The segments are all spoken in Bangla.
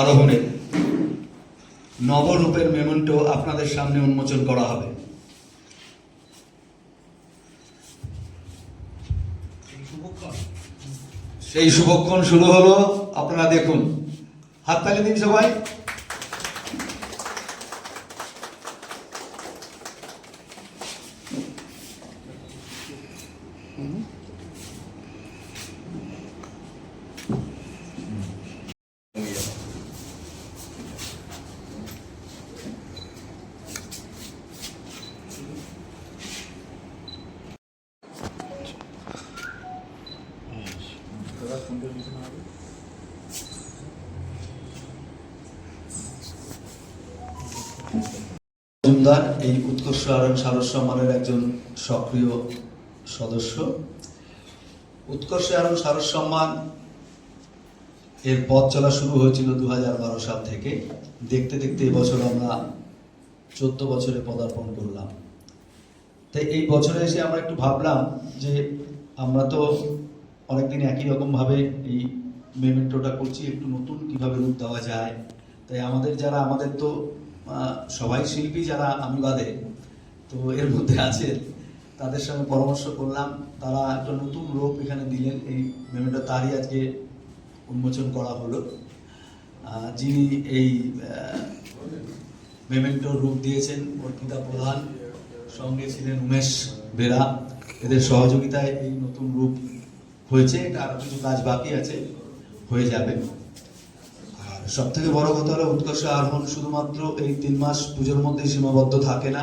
আরোহণে নবরূপের মেমেন্টো আপনাদের সামনে উন্মোচন করা হবে। সেই শুভক্ষণ শুরু হলো, আপনারা দেখুন। হাত হাততালি দিন সবাই। মজুমদার, এই উৎকর্ষ আরণ সারস সম্মানের একজন সক্রিয় সদস্য। উৎকর্ষ আরণ সারস সম্মান এর পথ চলা শুরু হয়েছিল দু হাজার বারো সাল থেকে। দেখতে দেখতে এবছর আমরা চোদ্দ বছরে পদার্পণ করলাম। তাই এই বছরে এসে আমরা একটু ভাবলাম যে আমরা তো অনেকদিন একই রকমভাবে এই মেমেন্টোটা করছি, একটু নতুন কীভাবে রূপ দেওয়া যায়। তাই আমাদের যারা, আমাদের তো সবাই শিল্পী যারা আমি বাদে তো এর মধ্যে আছে, তাদের সঙ্গে পরামর্শ করলাম। তারা একটা নতুন রূপ এখানে দিলেন, এই মেমেন্টো তারই আজকে উন্মোচন করা হলো। যিনি এই মেমেন্টো রূপ দিয়েছেন, অর্পিতা প্রধান। সঙ্গে ছিলেন উমেশ বেরা। এদের সহযোগিতায় এই নতুন রূপ হয়েছে, এটা আরও কিছু কাজ বাকি আছে, হয়ে যাবে। আর সব থেকে বড় কথা হলো, উৎকর্ষ আরোহণ শুধুমাত্র এই তিন মাস পুজোর মধ্যে সীমাবদ্ধ থাকে না।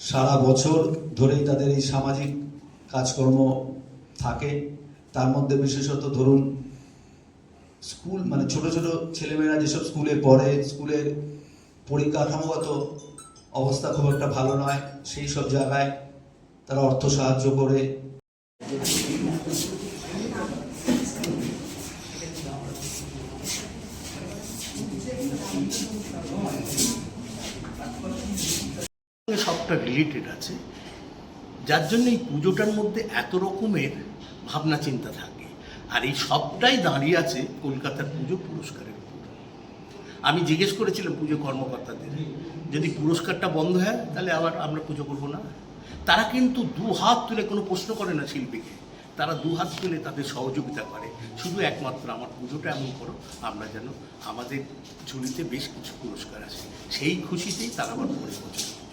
সারা বছর ধরেই তাদের এই সামাজিক কাজকর্ম থাকে। তার মধ্যে বিশেষত ধরুন, স্কুল মানে ছোট ছোট ছেলেমেয়েরা যেসব স্কুলে পড়ে, স্কুলের পরিকাঠামোগত অবস্থা খুব একটা ভালো নয়। সেই সব জায়গায় তারা অর্থ সাহায্য করে সবটা রিলেটেড আছে। যার জন্য এই পুজোটার মধ্যে এত রকমের ভাবনা চিন্তা থাকে। আর এই সবটাই দাঁড়িয়ে আছে কলকাতার পুজো পুরস্কারের আমি জিজ্ঞেস করেছিলাম পুজো কর্মকর্তাদের, যদি পুরস্কারটা বন্ধ হয়, তাহলে আবার আমরা পুজো করব না? তারা কিন্তু দু হাত তুলে কোনো প্রশ্ন করে না শিল্পীকে। তারা দু হাত তুলে তাদের সহযোগিতা করে। শুধু একমাত্র আমার পুজোটা এমন করো, আমরা যেন আমাদের ঝুলিতে বেশ কিছু পুরস্কার আছে সেই খুশিতেই তারা আমার পরে বছর